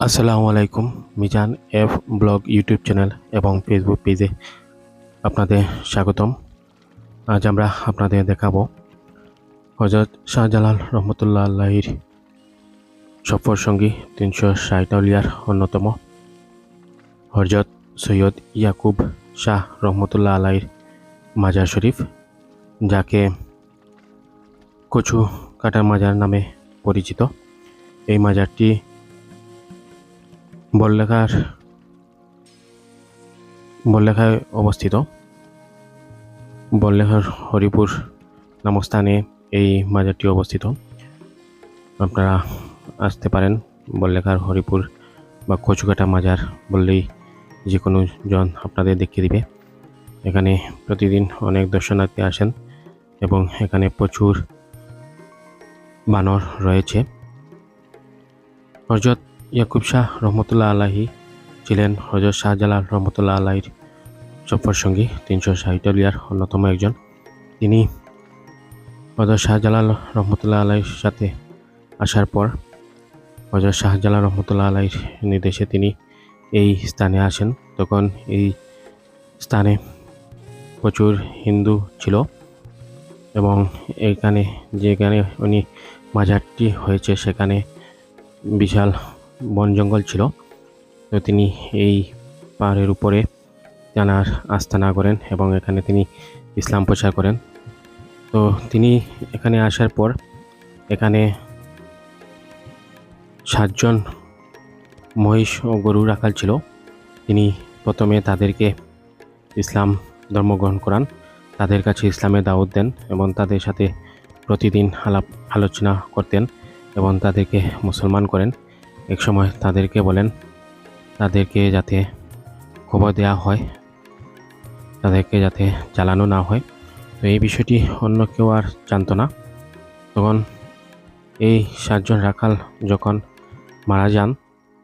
আসসালামু আলাইকুম, Mizan F blog YouTube channel এবং ফেসবুক পেজে আপনাদের স্বাগতম। আজ আমরা আপনাদের দেখাবো হজরত শাহজালাল রহমতুল্লাহ আল্লাহির সফর সঙ্গী তিনশো ষাট আউলিয়ার অন্যতম হজরত সৈয়দ ইয়াকুব শাহ রহমতুল্লাহ আলাহির মাজার শরীফ, যাকে কচু কাটার মাজার নামে পরিচিত। এই মাজারটি বড়লেখার বড়লেখায় অবস্থিত। বড়লেখার হরিপুর নামক স্থানে এই মাজারটি অবস্থিত। আপনারা আসতে পারেন বড়লেখার হরিপুর বা কচুকাটা মাজার বললেই যে কোনো জন আপনাদের দেখিয়ে দিবে। এখানে প্রতিদিন অনেক দর্শনার্থী আসেন এবং এখানে প্রচুর বানর রয়েছে। হজরত ইয়াকুব শাহ রহমতুল্লাহ আলাহি ছিলেন হজরত শাহজালাল রহমতুল্লাহ আলাহির সফর সঙ্গী তিনশো ষাটলিয়ার অন্যতম একজন। তিনি হজরত শাহজালাল রহমতুল্লাহ আলাহির সাথে আসার পর হজরত শাহজালাল রহমতুল্লাহ আলাহির নির্দেশে তিনি এই স্থানে আসেন। তখন এই স্থানে প্রচুর হিন্দু ছিল এবং এখানে যেখানে উনি মাজারটি হয়েছে সেখানে বিশাল বন জঙ্গল ছিল। তো তিনি এই পাহাড়ের উপরে জানার আস্থানা করেন এবং এখানে তিনি ইসলাম প্রচার করেন। তো তিনি এখানে আসার পর এখানে সাতজন মহিষ ও গরু রাখাল ছিল। তিনি প্রথমে তাদেরকে ইসলাম ধর্ম গ্রহণ করান। তাদের কাছে ইসলামের দাওয়াত দেন এবং তাদের সাথে প্রতিদিন আলাপ আলোচনা করতেন এবং তাদেরকে মুসলমান করেন। এক সময় তাদেরকে বলেন, তাদেরকে যাতে খবর দেওয়া হয়, তাদেরকে যাতে চালানো না হয়। তো এই বিষয়টি অন্য কেউ আর জানতো না। তখন এই সাতজন রাখাল যখন মারা যান,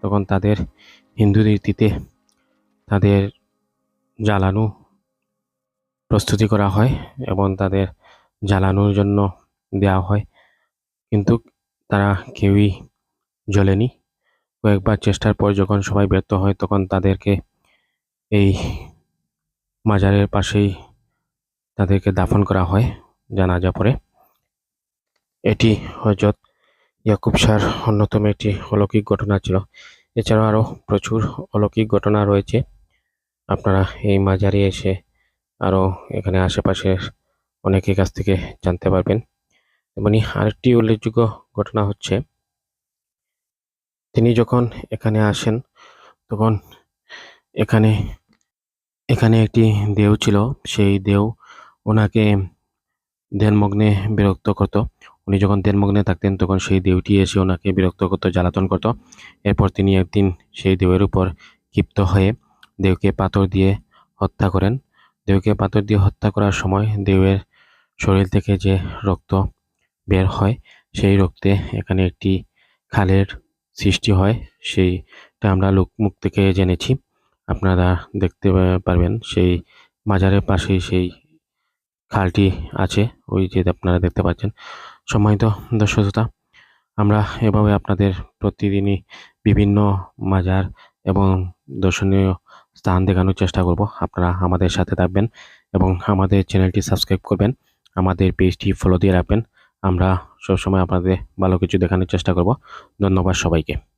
তখন তাদের হিন্দু রীতিতে তাদের জ্বালানো প্রস্তুতি করা হয় এবং তাদের জ্বালানোর জন্য দেওয়া হয়। কিন্তু তারা কেউই জ্বলেনি। কয়েকবার চেষ্টার পর যখন সবাই ব্যর্থ হয়, তখন তাদেরকে এই মাজারের পাশেই তাদেরকে দাফন করা হয় জানাজা পরে। এটি হজরত ইয়াকুব শাহর অন্যতম একটি অলৌকিক ঘটনা ছিল। এছাড়াও আরও প্রচুর অলৌকিক ঘটনা রয়েছে। আপনারা এই মাজারে এসে আরও এখানে আশেপাশের অনেকের কাছ থেকে জানতে পারবেন। তেমনি আরেকটি উল্লেখযোগ্য ঘটনা হচ্ছে তিনি যখন এখানে আসেন, তখন এখানে এখানে একটি দেও ছিল। সেই দেও ওনাকে ধ্যানমগ্নে বিরক্ত করত। উনি যখন ধ্যানমগ্নে থাকতেন, তখন সেই দেউটি এসে ওনাকে বিরক্ত করতো, জ্বালাতন করত। এরপর তিনি একদিন সেই দেওয়ের উপর ক্ষিপ্ত হয়ে দেওকে পাথর দিয়ে হত্যা করেন। দেওকে পাথর দিয়ে হত্যা করার সময় দেওয়ের শরীর থেকে যে রক্ত বের হয়, সেই রক্তে এখানে একটি খালের সৃষ্টি হয়, সেইটা আমরা লোকমুখ থেকে জেনেছি। আপনারা দেখতে পারবেন সেই মাজারের পাশেই সেই খালটি আছে, ওই যে আপনারা দেখতে পাচ্ছেন। সম্মানিত দর্শকতা আমরা এভাবে আপনাদের প্রতিদিনই বিভিন্ন মাজার এবং দর্শনীয় স্থান দেখানোর চেষ্টা করব। আপনারা আমাদের সাথে থাকবেন এবং আমাদের চ্যানেলটি সাবস্ক্রাইব করবেন, আমাদের পেজটি ফলো দিয়ে রাখবেন। আমরা সবসময় আপনাদের ভালো কিছু দেখানোর চেষ্টা করব। ধন্যবাদ সবাইকে।